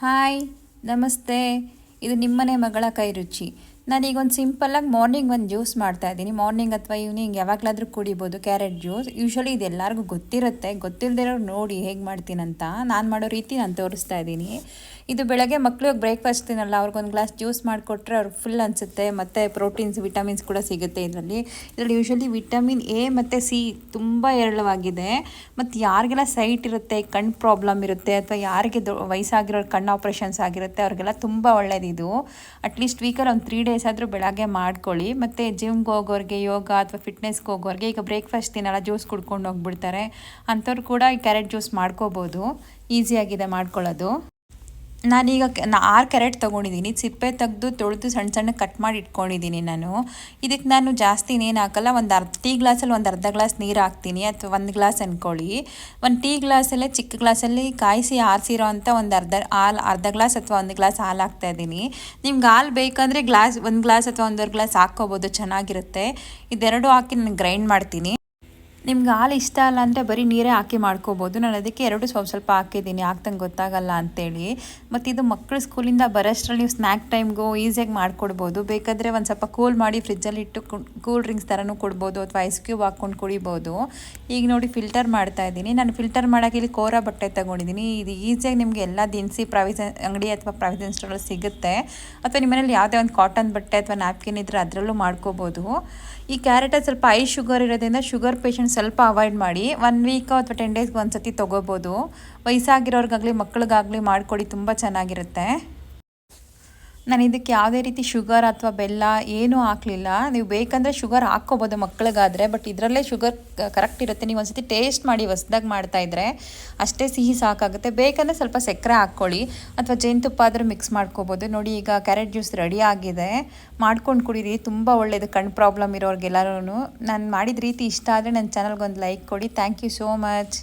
Hi ನಮಸ್ತೆ. ಇದು ನಿಮ್ಮನೆ ಮಗಳ ಕೈ ರುಚಿ ನಾನೀಗ ಒಂದು ಸಿಂಪಲ್ಲಾಗಿ ಮಾರ್ನಿಂಗ್ ಒಂದು ಜ್ಯೂಸ್ ಮಾಡ್ತಾ ಇದ್ದೀನಿ. ಮಾರ್ನಿಂಗ್ ಅಥವಾ ಈವ್ನಿಂಗ್ ಯಾವಾಗಲಾದರೂ ಕುಡಿಬೋದು ಕ್ಯಾರೆಟ್ ಜ್ಯೂಸ್ ಯೂಶ್ವಲಿ ಇದು ಎಲ್ಲರಿಗೂ ಗೊತ್ತಿರುತ್ತೆ. ಗೊತ್ತಿಲ್ಲದಿರೋರು ನೋಡಿ ಹೇಗೆ ಮಾಡ್ತೀನಂತ. ನಾನು ಮಾಡೋ ರೀತಿ ನಾನು ತೋರಿಸ್ತಾ ಇದ್ದೀನಿ. ಇದು ಬೆಳಗ್ಗೆ ಮಕ್ಕಳು ಬ್ರೇಕ್ಫಾಸ್ಟ್ ತಿನ್ನಲ್ಲ. ಅವ್ರಿಗೊಂದು ಗ್ಲಾಸ್ ಜ್ಯೂಸ್ ಮಾಡಿಕೊಟ್ರೆ ಅವ್ರಿಗೆ ಫುಲ್ ಅನಿಸುತ್ತೆ. ಮತ್ತು ಪ್ರೋಟೀನ್ಸ್ ವಿಟಮಿನ್ಸ್ ಕೂಡ ಸಿಗುತ್ತೆ ಇದರಲ್ಲಿ. ಇದರಲ್ಲಿ ಯೂಶ್ವಲಿ ವಿಟಮಿನ್ ಎ ಮತ್ತು ಸಿ ತುಂಬ ಹೇರಳವಾಗಿದೆ. ಮತ್ತು ಯಾರಿಗೆಲ್ಲ ಸೈಟ್ ಇರುತ್ತೆ ಕಣ್ಣು ಪ್ರಾಬ್ಲಮ್ ಇರುತ್ತೆ, ಅಥವಾ ಯಾರಿಗೆ ವಯಸ್ಸಾಗಿರೋ ಕಣ್ಣು ಆಪ್ರೇಷನ್ಸ್ ಆಗಿರುತ್ತೆ, ಅವ್ರಿಗೆಲ್ಲ ತುಂಬ ಒಳ್ಳೆಯದಿದು ಅಟ್ಲೀಸ್ಟ್ ವೀಕಲ್ಲಿ ಒಂದು ತ್ರೀ ಡೇಸ್ ಆದರೂ ಬೆಳಗ್ಗೆ ಮಾಡ್ಕೊಳ್ಳಿ. ಮತ್ತು ಜಿಮ್ಗೆ ಹೋಗೋರಿಗೆ, ಯೋಗ ಅಥವಾ ಫಿಟ್ನೆಸ್ಗೆ ಹೋಗೋರಿಗೆ ಈಗ ಬ್ರೇಕ್ಫಾಸ್ಟ್ ತಿನ್ನಲ್ಲ ಜ್ಯೂಸ್ ಕುಡ್ಕೊಂಡು ಹೋಗ್ಬಿಡ್ತಾರೆ. ಅಂಥವ್ರು ಕೂಡ ಈ ಕ್ಯಾರೆಟ್ ಜ್ಯೂಸ್ ಮಾಡ್ಕೋಬೋದು. ಈಸಿಯಾಗಿದೆ ಮಾಡ್ಕೊಳ್ಳೋದು. ನಾನೀಗ ನಾ ಆರು ಕ್ಯಾರೆಟ್ ತೊಗೊಂಡಿದ್ದೀನಿ ಸಿಪ್ಪೆ ತೆಗೆದು ತೊಳೆದು ಸಣ್ಣ ಸಣ್ಣ ಕಟ್ ಮಾಡಿ ಇಟ್ಕೊಂಡಿದ್ದೀನಿ ನಾನು. ಇದಕ್ಕೆ ನಾನು ಜಾಸ್ತಿ ಇನ್ನೇನು ಹಾಕಲ್ಲ, ಒಂದು ಅರ್ಧ ಟೀ ಗ್ಲಾಸಲ್ಲಿ ಒಂದು ಅರ್ಧ ಗ್ಲಾಸ್ ನೀರು ಹಾಕ್ತೀನಿ, ಅಥವಾ ಒಂದು ಗ್ಲಾಸ್ ಅಂದ್ಕೊಳ್ಳಿ ಒಂದು ಟೀ ಗ್ಲಾಸಲ್ಲೇ, ಚಿಕ್ಕ ಗ್ಲಾಸಲ್ಲಿ ಕಾಯಿಸಿ ಆರಿಸಿರೋ ಅಂಥ ಒಂದು ಅರ್ಧ, ಹಾಲು ಅರ್ಧ ಗ್ಲಾಸ್ ಅಥವಾ ಒಂದು ಗ್ಲಾಸ್ ಹಾಲು ಹಾಕ್ತಾ ಇದ್ದೀನಿ ನಿಮ್ಗೆ ಹಾಲು ಬೇಕಂದರೆ ಗ್ಲಾಸ್, ಒಂದು ಗ್ಲಾಸ್ ಅಥವಾ ಒಂದೂವರೆ ಗ್ಲಾಸ್ ಹಾಕ್ಕೋಬೋದು, ಚೆನ್ನಾಗಿರುತ್ತೆ. ಇದೆರಡು ಹಾಕಿ ನಾನು ಗ್ರೈಂಡ್ ಮಾಡ್ತೀನಿ. ನಿಮ್ಗೆ ಹಾಲು ಇಷ್ಟ ಅಲ್ಲ ಅಂದರೆ ಬರೀ ನೀರೇ ಹಾಕಿ ಮಾಡ್ಕೋಬೋದು. ನಾನು ಅದಕ್ಕೆ ಎರಡು ಸ್ವಲ್ಪ ಸ್ವಲ್ಪ ಹಾಕಿದ್ದೀನಿ. ಹಾಕ್ದಂಗೆ ಗೊತ್ತಾಗಲ್ಲ ಅಂತೇಳಿ. ಮತ್ತು ಇದು ಮಕ್ಕಳು ಸ್ಕೂಲಿಂದ ಬರೋಷ್ಟರಲ್ಲಿ ನೀವು ಸ್ನ್ಯಾಕ್ ಟೈಮ್ಗೂ ಈಸಿಯಾಗಿ ಮಾಡಿಕೊಡ್ಬೋದು. ಬೇಕಾದರೆ ಒಂದು ಸ್ವಲ್ಪ ಕೂಲ್ ಮಾಡಿ ಫ್ರಿಜ್ಜಲ್ಲಿ ಇಟ್ಟು ಕೂಲ್ ಡ್ರಿಂಕ್ಸ್ ಥರನೂ ಕೊಡ್ಬೋದು ಅಥವಾ ಐಸ್ ಕ್ಯೂಬ್ ಹಾಕ್ಕೊಂಡು ಕುಡಿಬೋದು. ಈಗ ನೋಡಿ ಫಿಲ್ಟರ್ ಮಾಡ್ತಾ ಇದ್ದೀನಿ. ನಾನು ಫಿಲ್ಟರ್ ಮಾಡೋಕ್ಕೆ ಇಲ್ಲಿ ಕೋರ ಬಟ್ಟೆ ತೊಗೊಂಡಿದ್ದೀನಿ. ಇದು ಈಸಿಯಾಗಿ ನಿಮಗೆ ಎಲ್ಲ ದಿನಸಿ ಪ್ರಾವಿಸನ್ ಅಂಗಡಿ ಅಥವಾ ಪ್ರಾವಿಸನ್ ಸ್ಟೋರಲ್ಲಿ ಸಿಗುತ್ತೆ. ಅಥವಾ ನಿಮ್ಮನೇಲಿ ಯಾವುದೇ ಒಂದು ಕಾಟನ್ ಬಟ್ಟೆ ಅಥವಾ ನ್ಯಾಪ್ಕಿನ್ ಇದ್ದರೆ ಅದರಲ್ಲೂ ಮಾಡ್ಕೋಬೋದು. ಈ ಕ್ಯಾರೆಟಲ್ಲಿ ಸ್ವಲ್ಪ ಐ ಶುಗರ್ ಇರೋದ್ರಿಂದ ಶುಗರ್ ಪೇಷಂಟ್ ಸ್ವಲ್ಪ ಅವಾಯ್ಡ್ ಮಾಡಿ ಒನ್ ವೀಕ್ ಅಥವಾ ಟೆನ್ ಡೇಸ್ಗೆ ಒಂದು ಸತಿ ತೊಗೋಬೋದು. ವಯಸ್ಸಾಗಿರೋರಿಗಾಗಲಿ, ಮಕ್ಳಿಗಾಗಲಿ ಮಾಡಿಕೊಡಿ, ತುಂಬ ಚೆನ್ನಾಗಿರುತ್ತೆ. ನಾನು ಇದಕ್ಕೆ ಯಾವುದೇ ರೀತಿ ಶುಗರ್ ಅಥವಾ ಬೆಲ್ಲ ಏನೂ ಹಾಕಲಿಲ್ಲ. ನೀವು ಬೇಕಂದರೆ ಶುಗರ್ ಹಾಕ್ಕೋಬೋದು ಮಕ್ಕಳಿಗಾದರೆ, ಬಟ್ ಇದರಲ್ಲೇ ಶುಗರ್ ಕರೆಕ್ಟ್ ಇರುತ್ತೆ. ನೀವು ಒಂದ್ಸತಿ ಟೇಸ್ಟ್ ಮಾಡಿ ಹೊಸ್ದಾಗಿ ಮಾಡ್ತಾಯಿದ್ರೆ ಅಷ್ಟೇ ಸಿಹಿ ಸಾಕಾಗುತ್ತೆ. ಬೇಕಂದರೆ ಸ್ವಲ್ಪ ಸಕ್ಕರೆ ಹಾಕ್ಕೊಳ್ಳಿ ಅಥವಾ ಜೇನುತುಪ್ಪ ಆದರೂ ಮಿಕ್ಸ್ ಮಾಡ್ಕೋಬೋದು. ನೋಡಿ, ಈಗ ಕ್ಯಾರೆಟ್ ಜ್ಯೂಸ್ ರೆಡಿ ಆಗಿದೆ. ಮಾಡ್ಕೊಂಡು ಕುಡೀರಿ. ತುಂಬ ಒಳ್ಳೆಯದು ಕಣ್ಣು ಪ್ರಾಬ್ಲಮ್ ಇರೋರಿಗೆಲ್ಲರೂ ನಾನು ಮಾಡಿದ ರೀತಿ ಇಷ್ಟ ಆದರೆ ನನ್ನ ಚಾನಲ್ಗೆ ಒಂದು ಲೈಕ್ ಕೊಡಿ. Thank you so much